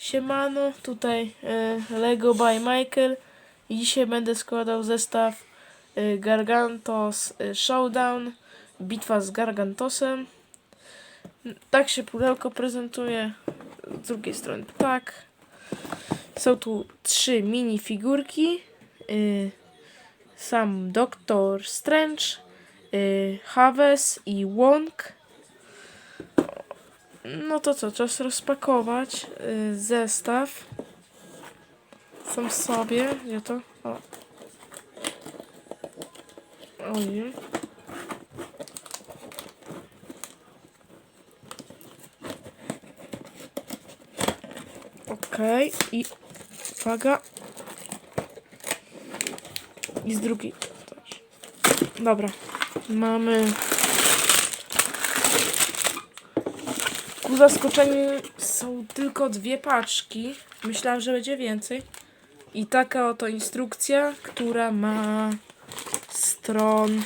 Siemano, tutaj e, Lego by Michael i dzisiaj będę składał zestaw e, Gargantos e, Showdown, bitwa z Gargantosem. Tak się pudełko prezentuje, z drugiej strony tak. Są tu trzy mini figurki, sam Doktor Strange, Haves i Wong. No to co, czas rozpakować y, zestaw. Sam sobie, ja to. O. Ojej. Okej, i uwaga. I z drugiej też. Dobra, mamy Ku zaskoczeniu są tylko dwie paczki. Myślałam, że będzie więcej. I taka oto instrukcja, która ma stron.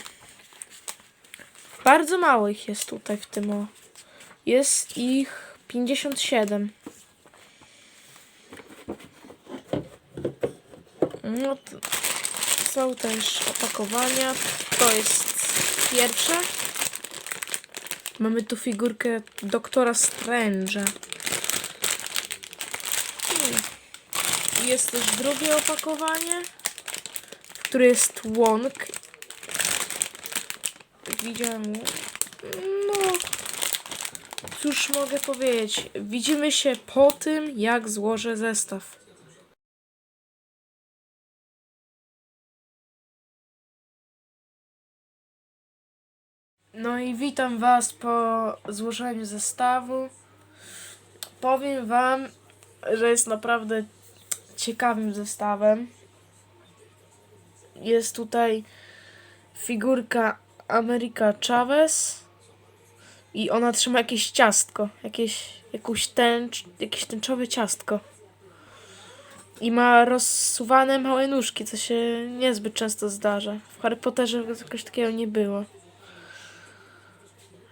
Bardzo mało ich jest tutaj w tym. O. Jest ich 57. No to są też opakowania. To jest pierwsze. Mamy tu figurkę doktora Strange'a. Hmm. Jest też drugie opakowanie, które jest Wong. Widziałem. No. Cóż mogę powiedzieć? Widzimy się po tym, jak złożę zestaw. No i witam Was po złożeniu zestawu. Powiem Wam, że jest naprawdę ciekawym zestawem. Jest tutaj figurka Ameryka Chavez i ona trzyma jakieś ciastko, jakieś, jakąś tęcz, jakieś tęczowe ciastko. I ma rozsuwane małe nóżki, co się niezbyt często zdarza. W Harry Potterze czegoś takiego nie było.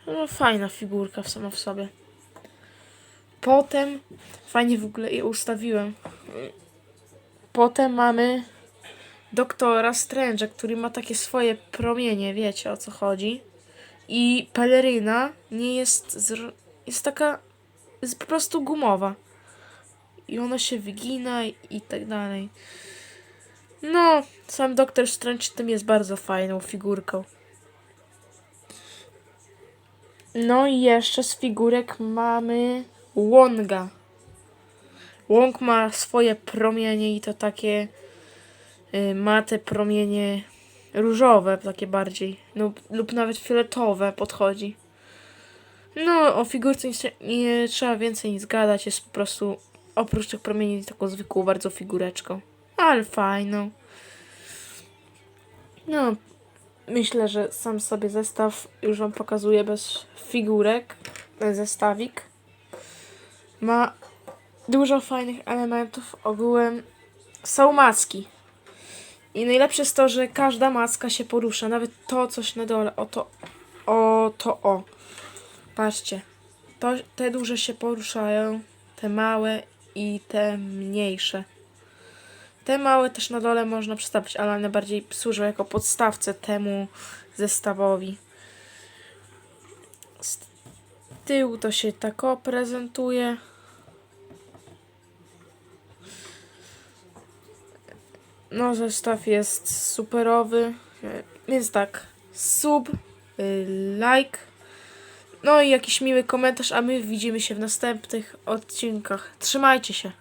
No fajna figurka sama w sobie. Potem fajnie w ogóle je ustawiłem. Potem mamy doktora Strange'a, który ma takie swoje promienie, wiecie o co chodzi. I peleryna nie jest zr- jest taka jest po prostu gumowa. I ona się wygina i, i tak dalej. No, sam doktor Strange tym jest bardzo fajną figurką. No i jeszcze z figurek mamy Wonga. Wong ma swoje promienie i to takie y, ma te promienie różowe, takie bardziej, lub, lub nawet fioletowe podchodzi. No, o figurce nie, nie trzeba więcej nic gadać, jest po prostu oprócz tych promieni taką zwykłą bardzo figureczką. Ale fajną. No, Myślę, że sam sobie zestaw już Wam pokazuję bez figurek. Zestawik. Ma dużo fajnych elementów. Ogółem są maski. I najlepsze jest to, że każda maska się porusza. Nawet to coś na dole. O to, o to, o. Patrzcie. To, te duże się poruszają. Te małe i te mniejsze. Te małe też na dole można przestawić, ale one bardziej służą jako podstawce temu zestawowi. Z tyłu to się tak prezentuje. No, zestaw jest superowy. Więc tak, sub, y, like, no i jakiś miły komentarz, a my widzimy się w następnych odcinkach. Trzymajcie się.